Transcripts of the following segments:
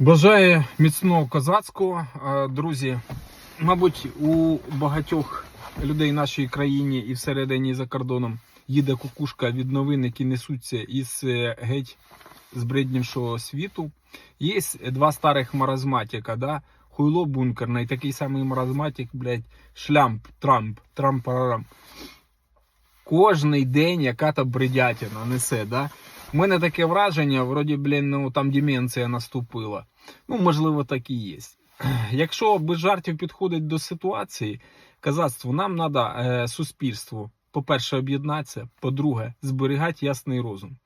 Бажаю міцного козацького, друзі. Мабуть, у багатьох людей в нашій країні і всередині і за кордоном їде кукушка від новин, які несуться із е, геть збриднішого світу. Є два старих маразматика, да? хуйло бункерне і такий самий маразматик, блядь, шлямп, трамп, трампарарам. Кожний день яка-то бредятина несе, да? У мене таке враження, вроді, блін, ну там деменція наступила. Ну, можливо, так і є. Якщо без жартів підходить до ситуації, казацтву, нам треба е, суспільству, по-перше, об'єднатися, по-друге, зберігати ясний розум.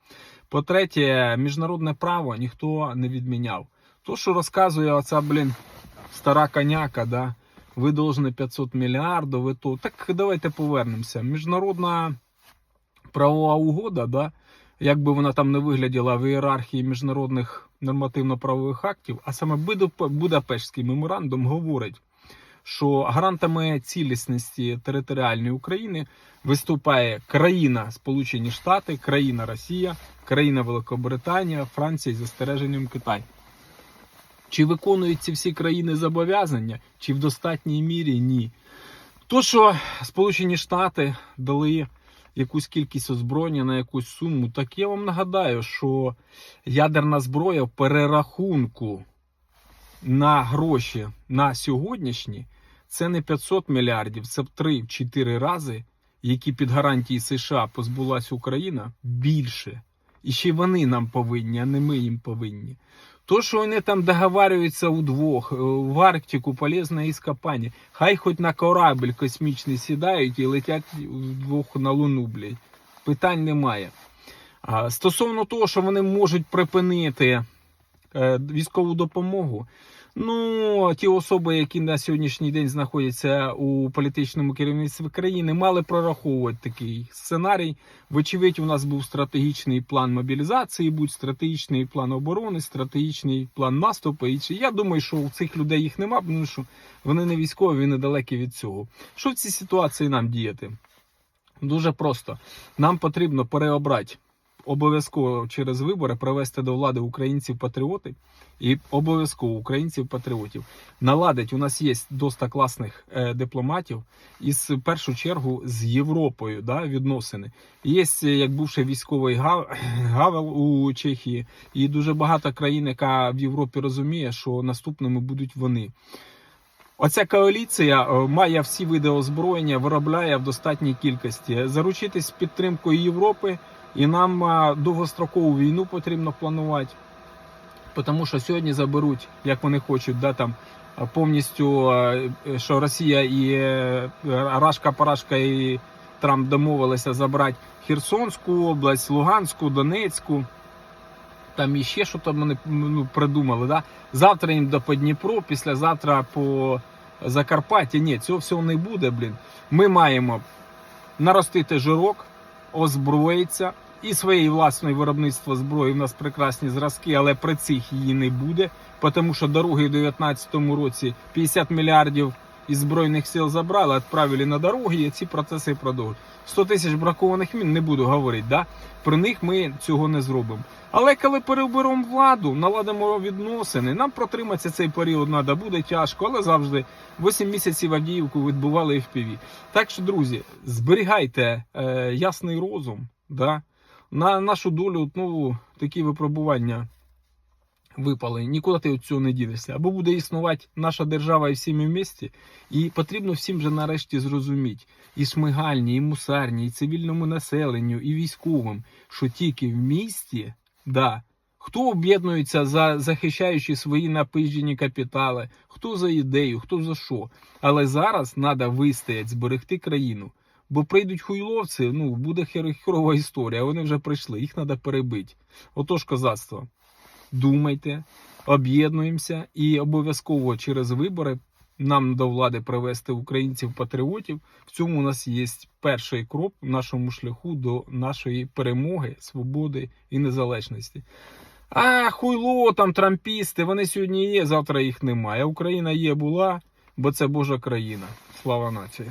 По-третє, міжнародне право ніхто не відміняв. То, що розказує оця, блін, стара коняка, да, ви должны 500 мільярдів, ви то. Так давайте повернемося. Міжнародна правова угода, да, як би вона там не вигляділа в ієрархії міжнародних нормативно-правових актів, а саме Будап- Будапештський меморандум говорить, що гарантами цілісності територіальної України виступає країна Сполучені Штати, країна Росія, країна Великобританія, Франція і застереженням Китай. Чи виконують ці всі країни зобов'язання, чи в достатній мірі ні. То, що Сполучені Штати дали якусь кількість озброєння на якусь суму, так я вам нагадаю, що ядерна зброя в перерахунку на гроші на сьогоднішні це не 500 мільярдів, це в 3-4 рази, які під гарантії США позбулась Україна, більше. І ще вони нам повинні, а не ми їм повинні. То, що вони там договарюються удвох, е, в Арктику полезне іскопання. Хай хоч на корабль космічний сідають і летять вдвох на Луну, блядь. Питань немає. Стосовно того, що вони можуть припинити військову допомогу. Ну, ті особи, які на сьогоднішній день знаходяться у політичному керівництві країни, мали прораховувати такий сценарій. Вочевидь, у нас був стратегічний план мобілізації, будь стратегічний план оборони, стратегічний план наступу. І я думаю, що у цих людей їх нема, тому що вони не військові, вони далекі від цього. Що в цій ситуації нам діяти? Дуже просто. Нам потрібно переобрати обов'язково через вибори привести до влади українців-патріоти і обов'язково українців-патріотів. Наладить у нас є доста класних е, дипломатів, і в першу чергу з Європою да, відносини. Є як бувший військовий Га- Гавел у Чехії, і дуже багато країн, яка в Європі розуміє, що наступними будуть вони. Оця коаліція е, має всі види озброєння, виробляє в достатній кількості. Заручитись підтримкою Європи, і нам е, довгострокову війну потрібно планувати. Тому що сьогодні заберуть, як вони хочуть, да, там е, повністю, що Росія і Рашка, Парашка і Трамп домовилися забрати Херсонську область, Луганську, Донецьку. Там іще що там вони ну, придумали. Да? Завтра їм до по Дніпру, післязавтра по Закарпаття. Ні, цього всього не буде, блін. Ми маємо наростити жирок, озброїться і своєї власної виробництва зброї. У нас прекрасні зразки, але при цих її не буде, тому що дороги в 2019 році 50 мільярдів із збройних сил забрали, відправили на дороги, і ці процеси продовжують. 100 тисяч бракованих мін не буду говорити. Да? При них ми цього не зробимо. Але коли переберемо владу, наладимо відносини, нам протриматися цей період треба, буде тяжко, але завжди 8 місяців Авдіївку відбували FPV. Так що, друзі, зберігайте е, ясний розум. Да? На нашу долю ну, такі випробування випали. Нікуди ти від цього не дінешся. Або буде існувати наша держава і всі ми в місті, і потрібно всім вже нарешті зрозуміти, і шмигальні, і мусарні, і цивільному населенню, і військовим, що тільки в місті, да, хто об'єднується за захищаючи свої напижені капітали, хто за ідею, хто за що. Але зараз треба вистояти, зберегти країну. Бо прийдуть хуйловці, ну буде хер- херова історія. Вони вже прийшли, їх треба перебити. Отож, козацтво, думайте, об'єднуємося і обов'язково через вибори нам до влади привести українців-патріотів. В цьому у нас є перший крок в нашому шляху до нашої перемоги, свободи і незалежності. А хуйло, там трампісти, вони сьогодні є, завтра їх немає. Україна є, була, бо це Божа країна. Слава нації.